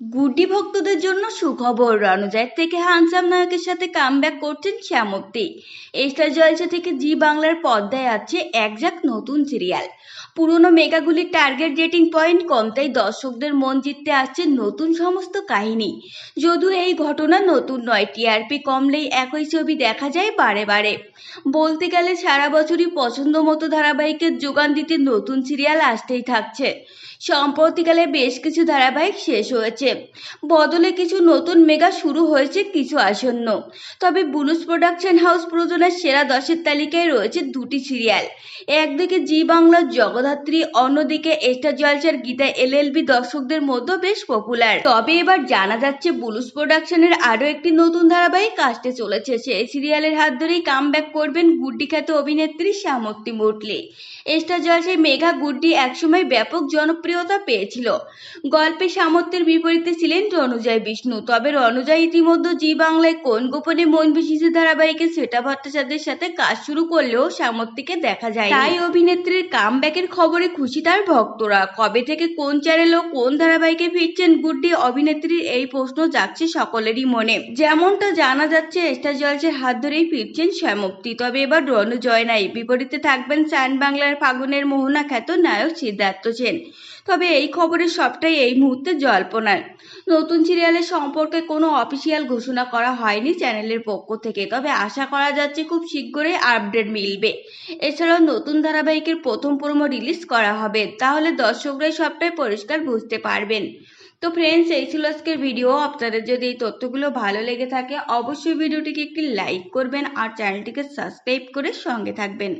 গুড্ডি ভক্তদের জন্য সুখবর। রণজয়ের থেকে হানসাম নায়কের সাথে কামব্যাক করছেন শ্যামপ্তি স্টার জলসা থেকে জি বাংলার পর্দায় আছে একজাক নতুন সিরিয়াল পুরনো মেগাগুলির টার্গেট রেটিং পয়েন্ট কম তাই দর্শকদের মন জিততে আসছে নতুন সমস্ত কাহিনী। যদিও এই ঘটনা নতুন নয় টিআরপি কমলেই একই ছবি দেখা যায় বারে বারে। বলতে গেলে সারা বছরই পছন্দ মতো ধারাবাহিকের যোগান দিতে নতুন সিরিয়াল আসতেই থাকছে। সম্প্রতিকালে বেশ কিছু ধারাবাহিক শেষ হয়েছে। বদলে কিছু নতুন মেগা শুরু হয়েছে কিছু আসন্ন। তবে বুলুস প্রোডাকশন হাউস প্রযোজনার সেরা দশের তালিকায় রয়েছে দুটি সিরিয়াল একদিকে জি বাংলার জগদ্ধাত্রী অন্যদিকে স্টার জলসার গীতা এলএলবি দর্শকদের মধ্যে বেশ পপুলার তবে এবার জানা যাচ্ছে বুলুস প্রোডাকশনের আরও একটি নতুন ধারাবাহিক আসতে চলেছে। সেই সিরিয়ালের হাত ধরেই কাম করবেন গুড্ডি খ্যাত অভিনেত্রী শ্যামত্তি মুটলি স্টার জলসায় মেঘা গুড্ডি একসময় ব্যাপক জনপ্রিয়তা পেয়েছিল। গল্পে সামর্থ্যের বিপরীতে ছিলেন রণজয় বিষ্ণু। তবে রণজয় ইতিমধ্যে জি বাংলায় কোন গোপনে মন বিশিষ্ট ধারাবাহিকে শ্বেতা ভট্টাচার্যের সাথে কাজ শুরু করলেও সামর্থ্যকে দেখা যায় তাই অভিনেত্রীর কাম ব্যাকের খবরে খুশি তার ভক্তরা। কবে থেকে কোন চ্যানেল ও কোন ধারাবাহিকে ফিরছেন গুড্ডি অভিনেত্রীর এই প্রশ্ন জাগছে সকলেরই মনে। যেমনটা জানা যাচ্ছে স্টার জলসের হাত ধরেই ফিরছেন শ্যামপ্তি তবে এবার জয় নাই। বিপরীতে থাকবেন সান বাংলার ফাগুনের মোহনা খ্যাত নায়ক সিদ্ধার্থ সেন। তবে এই খবরের সবটাই এই মুহূর্তে জল্পনার। নতুন সিরিয়ালের সম্পর্কে কোনো অফিসিয়াল ঘোষণা করা হয়নি চ্যানেলের পক্ষ থেকে। তবে আশা করা যাচ্ছে খুব শীঘ্রই আপডেট মিলবে। এছাড়াও নতুন ধারাবাহিকের প্রথম প্রোমো রিলিজ করা হবে, তাহলে দর্শকরাই সবটাই পরিষ্কার বুঝতে পারবেন। তো ফ্রেন্ডস এই ছিল আজকের ভিডিও আপনাদের যদি এই তথ্যগুলো ভালো লেগে থাকে, অবশ্যই ভিডিওটিকে একটি লাইক করবেন আর চ্যানেলটিকে সাবস্ক্রাইব করে সঙ্গে থাকবেন।